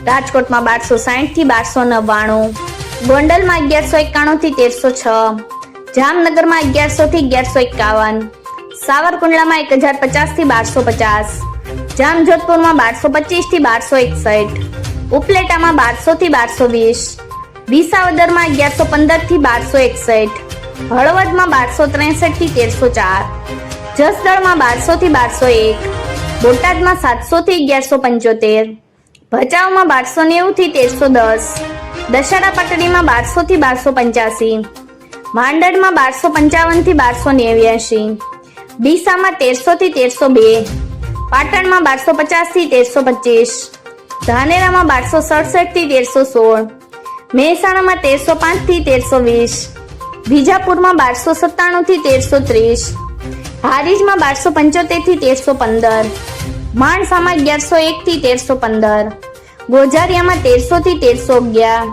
રાજકોટમાં બારસો સાહીઠથી બારસો નવ્વાણું. ગોંડલમાં અગિયારસો એકાણું થી તેરસો છ. જામનગરમાં અગિયારસો થી અગિયારસો એકાવન. સાવરકુંડલામાં એક હજાર પચાસથી બારસો પચાસ. જામજોધપુરમાં બારસો પચીસથી બારસો એકસઠ. ઉપલેટામાં બારસો થી બારસો વીસ. વિસાવદરમાં અગિયારસો પંદરથી બારસો એકસઠ. હળવદમાં બારસો ત્રેસઠથી તેરસો ચાર. જસદળમાં બારસો થી બારસો એક. બોટાદમાં સાતસો થી અગિયારસો પંચોતેર. ભચાઉમાં બારસો નેવું થી તેરસો દસ. દશેરા પાટડીમાં બારસો થી બારસો પંચ્યાસી. માંડળમાં બારસો પંચાવનથી બારસો નેવ્યાસી ડીસામાં તેરસો થી તેરસો બે. પાટણમાં બારસો પચાસથી તેરસો પચીસ. ધાનેરામાં બારસો સડસઠથી તેરસો સોળ. મહેસાણામાં તેરસો પાંચથી તેરસો વીસ. વિજાપુરમાં બારસો સત્તાણું થી તેરસો ત્રીસ. હારીજમાં બારસો પંચોતેરથી તેરસો પંદર. માણસામાં અગિયારસો એક થી તેરસો પંદર. ગોજારિયામાં તેરસો થી તેરસો અગિયાર.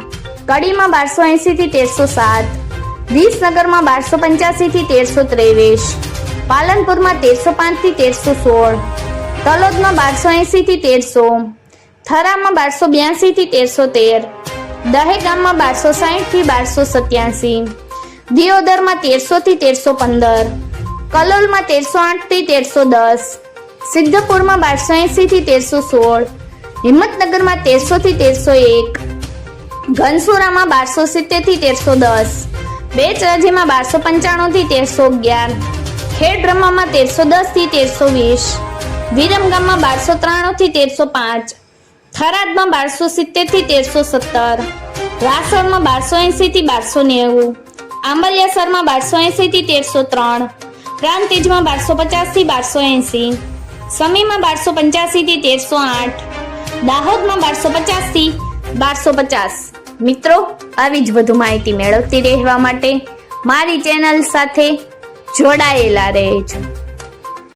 કડીમાં બારસો એંસી થી તેરસો સાત. વિસનગરમાં બારસો પંચ્યાસી થી તેરસો ત્રેવીસ. પાલનપુરમાં તેરસો પાંચથી તેરસો સોળ. તલોદમાં બારસો એંસી થી તેરસો. થરામાં બારસો બ્યાસી થી તેરસો તેર. દહેગામમાં બારસો સાહીઠથી બારસો સત્યાસી. દિયોદરમાં તેરસો થી તેરસો પંદર. કલોલમાં તેરસો આઠથી તેરસો દસ. સિદ્ધપુરમાં બારસો એંસીથી તેરસો સોળ, હિંમતનગરમાં તેરસો થી તેરસો એક, ઘનસુરામાં બારસો સિત્તેરથી તેરસો દસ બેચરાજીમાં બારસો પંચાણું થી તેરસો અગિયાર ખેડબ્રહ્મામાં તેરસો દસથી તેરસો વીસ, વિરમગામમાં બારસો ત્રાણું થી તેરસો પાંચ, થરાદમાં બારસો સિત્તેરથી તેરસો સત્તર રાસણમાં બારસો એંસીથી બારસો નેવું આંબલિયાસરમાં બારસો એંસીથી તેરસો ત્રણ પ્રાંતિજમાં બારસો પચાસથી બારસો એંસી સમીમાં બારસો પંચ્યાસી થી તેરસો આઠ. દાહોદમાં બારસો પચાસથી બારસો પચાસ. મિત્રો, આવી જ વધુ માહિતી મેળવતી રહેવા માટે મારી ચેનલ સાથે જોડાયેલા રહેજો.